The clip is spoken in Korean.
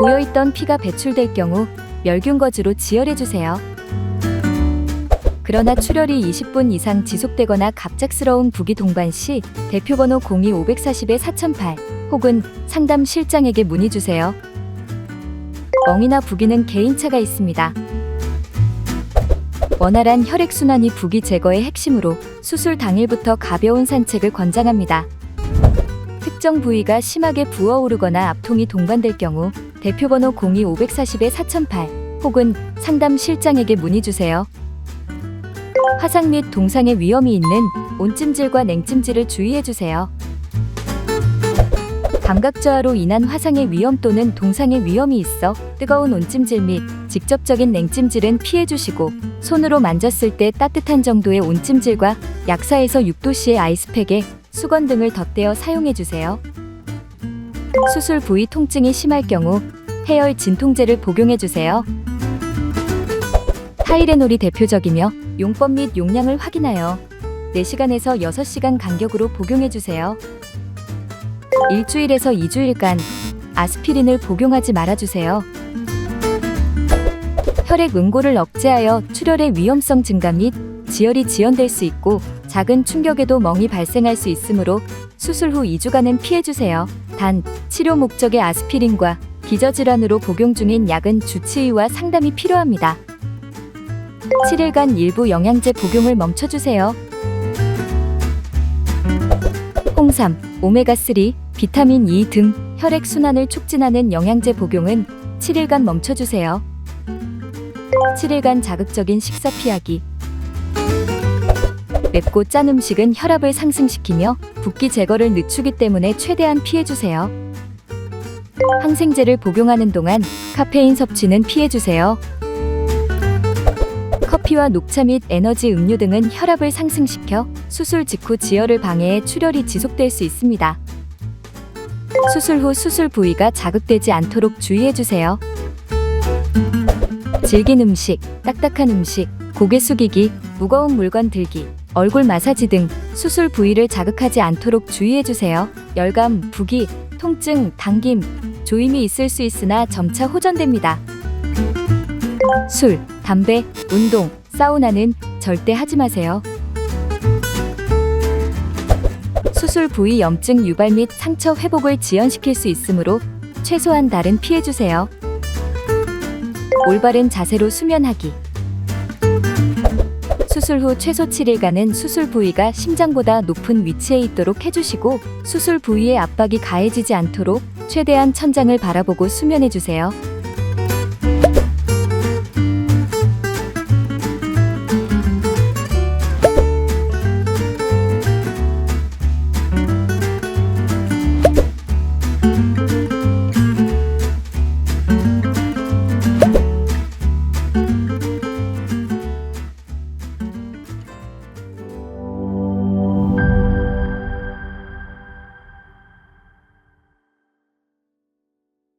고여있던 피가 배출될 경우 멸균거즈로 지혈해주세요. 그러나 출혈이 20분 이상 지속되거나 갑작스러운 부기 동반 시 대표번호 02-540에 4008 혹은 상담 실장에게 문의주세요. 멍이나 부기는 개인차가 있습니다. 원활한 혈액순환이 부기 제거의 핵심으로 수술 당일부터 가벼운 산책을 권장합니다. 특정 부위가 심하게 부어오르거나 압통이 동반될 경우 대표번호 02-540에 4008 혹은 상담 실장에게 문의주세요. 화상 및 동상의 위험이 있는 온찜질과 냉찜질을 주의해주세요. 감각 저하로 인한 화상의 위험 또는 동상의 위험이 있어 뜨거운 온찜질 및 직접적인 냉찜질은 피해주시고 손으로 만졌을 때 따뜻한 정도의 온찜질과 약 4에서 6도씨의 아이스팩에 수건 등을 덧대어 사용해 주세요. 수술 부위 통증이 심할 경우 해열 진통제를 복용해 주세요. 타이레놀이 대표적이며 용법 및 용량을 확인하여 4시간에서 6시간 간격으로 복용해 주세요. 일주일에서 2주일간 아스피린을 복용하지 말아 주세요. 혈액 응고를 억제하여 출혈의 위험성 증가 및 지혈이 지연될 수 있고 작은 충격에도 멍이 발생할 수 있으므로 수술 후 2주간은 피해주세요. 단, 치료 목적의 아스피린과 기저질환으로 복용 중인 약은 주치의와 상담이 필요합니다. 7일간 일부 영양제 복용을 멈춰주세요. 홍삼, 오메가3, 비타민 E 등 혈액 순환을 촉진하는 영양제 복용은 7일간 멈춰주세요. 7일간 자극적인 식사 피하기. 맵고 짠 음식은 혈압을 상승시키며 붓기 제거를 늦추기 때문에 최대한 피해주세요. 항생제를 복용하는 동안 카페인 섭취는 피해주세요. 커피와 녹차 및 에너지 음료 등은 혈압을 상승시켜 수술 직후 지혈을 방해해 출혈이 지속될 수 있습니다. 수술 후 수술 부위가 자극되지 않도록 주의해 주세요. 질긴 음식, 딱딱한 음식, 고개 숙이기, 무거운 물건 들기, 얼굴 마사지 등 수술 부위를 자극하지 않도록 주의해 주세요. 열감, 부기, 통증, 당김, 조임이 있을 수 있으나 점차 호전됩니다. 술, 담배, 운동, 사우나는 절대 하지 마세요. 수술 부위 염증 유발 및 상처 회복을 지연시킬 수 있으므로 최소한 달은 피해주세요. 올바른 자세로 수면하기. 수술 후 최소 7일간은 수술 부위가 심장보다 높은 위치에 있도록 해주시고 수술 부위의 압박이 가해지지 않도록 최대한 천장을 바라보고 수면해주세요.